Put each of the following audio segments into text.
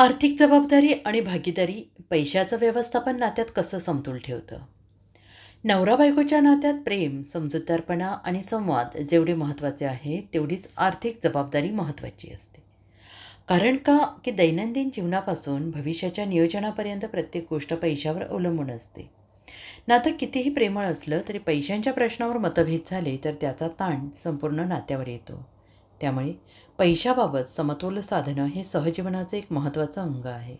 आर्थिक जबाबदारी आणि भागीदारी पैशाचं व्यवस्थापन नात्यात कसं समतोल ठेवतं? नवरा बायकोच्या नात्यात प्रेम समजूतदारपणा आणि संवाद जेवढे महत्त्वाचे आहे तेवढीच आर्थिक जबाबदारी महत्त्वाची असते. कारण का? की दैनंदिन जीवनापासून भविष्याच्या नियोजनापर्यंत प्रत्येक गोष्ट पैशावर अवलंबून असते. नातं कितीही प्रेमळ असलं तरी पैशांच्या प्रश्नावर मतभेद झाले तर त्याचा ताण संपूर्ण नात्यावर येतो. त्यामुळे पैशाबाबत समतोल साधणं हे सहजीवनाचं एक महत्त्वाचं अंग आहे.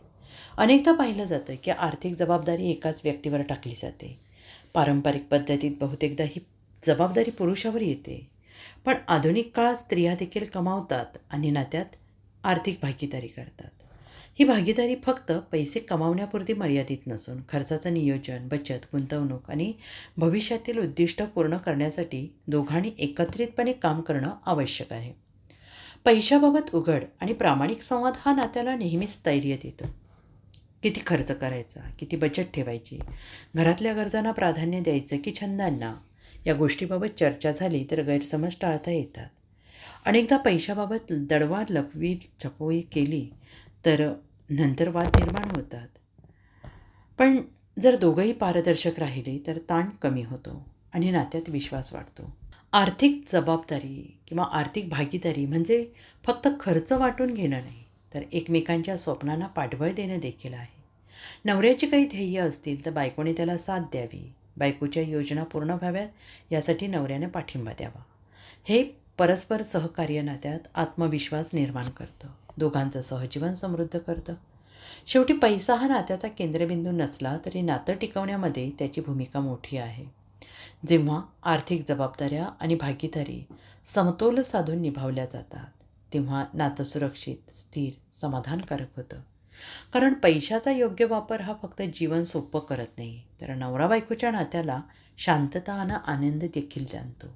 अनेकदा पाहिलं जातं की आर्थिक जबाबदारी एकाच व्यक्तीवर टाकली जाते. पारंपरिक पद्धतीत बहुतेकदा ही जबाबदारी पुरुषावर येते. पण आधुनिक काळात स्त्रिया देखील कमावतात आणि नात्यात आर्थिक भागीदारी करतात. ही भागीदारी फक्त पैसे कमावण्यापुरती मर्यादित नसून खर्चाचं नियोजन बचत गुंतवणूक आणि भविष्यातील उद्दिष्ट पूर्ण करण्यासाठी दोघांनी एकत्रितपणे काम करणं आवश्यक आहे. पैशाबाबत उघड आणि प्रामाणिक संवाद हा नात्याला नेहमीच स्थैर्य देतो. किती खर्च करायचा किती बचत ठेवायची घरातल्या गरजांना प्राधान्य द्यायचं की छंदांना या गोष्टीबाबत चर्चा झाली तर गैरसमज टाळता येतात. अनेकदा पैशाबाबत दडवा लपवी छपवी केली तर नंतर वाद निर्माण होतात. पण जर दोघंही पारदर्शक राहिले तर ताण कमी होतो आणि नात्यात विश्वास वाढतो. आर्थिक जबाबदारी किंवा आर्थिक भागीदारी म्हणजे फक्त खर्च वाटून घेणं नाही तर एकमेकांच्या स्वप्नांना पाठबळ देणं देखील आहे. नवऱ्याची काही ध्येय असतील तर बायकोने त्याला साथ द्यावी. बायकोच्या योजना पूर्ण व्हाव्यात यासाठी नवऱ्याने पाठिंबा द्यावा. हे परस्पर सहकार्य नात्यात आत्मविश्वास निर्माण करतं. दोघांचं सहजीवन समृद्ध करतं. शेवटी पैसा हा नात्याचा केंद्रबिंदू नसला तरी नातं टिकवण्यामध्ये त्याची भूमिका मोठी आहे. जेव्हा आर्थिक जबाबदाऱ्या आणि भागीदारी समतोल साधून निभावल्या जातात तेव्हा नातं सुरक्षित स्थिर समाधानकारक होतं. कारण पैशाचा योग्य वापर हा फक्त जीवन सोपं करत नाही तर नवरा बायकोच्या नात्याला शांतता आणि आनंद देखील जाणतो.